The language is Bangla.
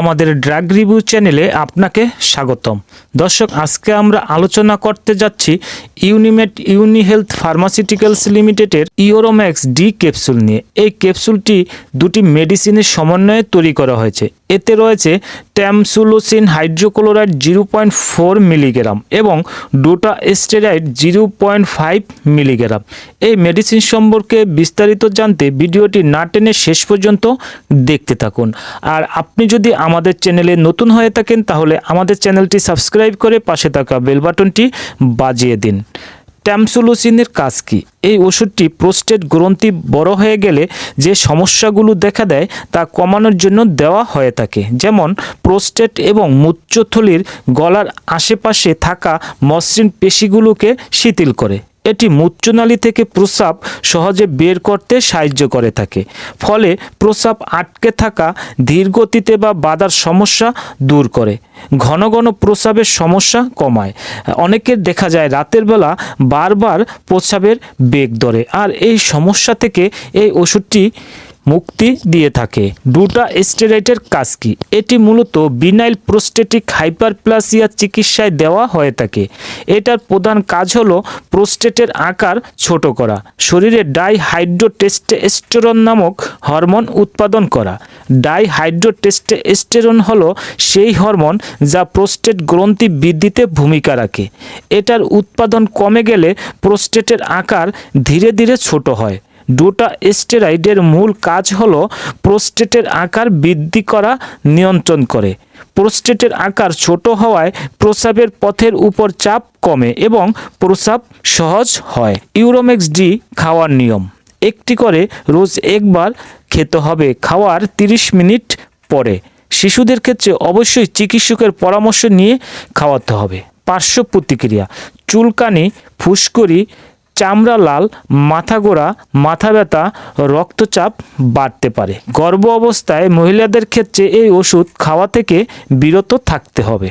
আমাদের ড্রাগ রিভিউ চ্যানেলে আপনাকে স্বাগতম। দর্শক, আজকে আমরা আলোচনা করতে যাচ্ছি ইউনিমেট ইউনি হেলথ ফার্মাসিউটিক্যালস লিমিটেডের ইওরোম্যাক্স ডি ক্যাপসুল নিয়ে। এই ক্যাপসুলটি দুটি মেডিসিনের সমন্বয়ে তৈরি করা হয়েছে। এতে রয়েছে tamsulosin hydrochloride zero point four milligram এবং dutasteride zero point five milligram. এই মেডিসিন সম্পর্কে বিস্তারিত জানতে ভিডিওটি না টেনে শেষ পর্যন্ত দেখতে থাকুন। আর আপনি যদি আমাদের চ্যানেলে নতুন হয়ে থাকেন, তাহলে আমাদের চ্যানেলটি সাবস্ক্রাইব করে পাশে থাকা বেল বাটনটি বাজিয়ে দিন। ট্যামসুলোসিনের কাজ কি? এই ওষুধটি প্রোস্টেট গ্রন্থি বড় হয়ে গেলে যে সমস্যাগুলো দেখা দেয় তা কমানোর জন্য দেওয়া হয়ে থাকে। যেমন প্রোস্টেট এবং মূত্রথলির গলার আশেপাশে থাকা মসৃণ পেশিগুলোকে শিথিল করে। এটি মূত্রনালী থেকে প্রস্রাব সহজে বের করতে সাহায্য করে থাকে। ফলে প্রস্রাব আটকে থাকা ধীর গতিতে বা বাধার সমস্যা দূর করে। ঘন ঘন প্রস্রাবের সমস্যা কমায়। অনেকের দেখা যায় রাতের বেলা বারবার প্রস্রাবের বেগ ধরে। আর এই সমস্যা থেকে এই ওষুধটি মুক্তি দিয়ে থাকে। ডুটা স্টেরয়েডের কাজ কি? এটি মূলত বিনাইল প্রোস্টেটিক হাইপারপ্লাসিয়া চিকিৎসায় দেওয়া হয়ে থাকে। এটার প্রধান কাজ হলো প্রোস্টেটের আকার ছোট করা, শরীরে ডাইহাইড্রোটেস্টেস্টেরন নামক হরমোন উৎপাদন করা। ডাইহাইড্রোটেস্টেস্টেরন হলো সেই হরমোন যা প্রোস্টেট গ্রন্থি বৃদ্ধিতে ভূমিকা রাখে। এটার উৎপাদন কমে গেলে প্রোস্টেটের আকার ধীরে ধীরে ছোট হয়। ডোটা স্টেরয়েডের মূল কাজ হলো প্রোস্টেটের আকার বৃদ্ধি করা, নিয়ন্ত্রণ করে। প্রোস্টেটের আকার ছোট হওয়ায় প্রস্রাবের পথের উপর চাপ কমে এবং প্রস্রাব সহজ হয়। ইউরোমেক্স ডি খাওয়ার নিয়ম। একটি করে রোজ একবার খেতে হবে, খাওয়ার 30 মিনিট পরে। শিশুদের ক্ষেত্রে অবশ্যই চিকিৎসকের পরামর্শ নিয়ে খাওয়াতে হবে। পার্শ্ব প্রতিক্রিয়া। চুলকানি, ফুসকুড়ি চামড়া লাল, মাথা গোড়া, মাথা ব্যথা, রক্তচাপ বাড়তে পারে। গর্ভ অবস্থায় মহিলাদের ক্ষেত্রে এই ওষুধ খাওয়া থেকে বিরত থাকতে হবে।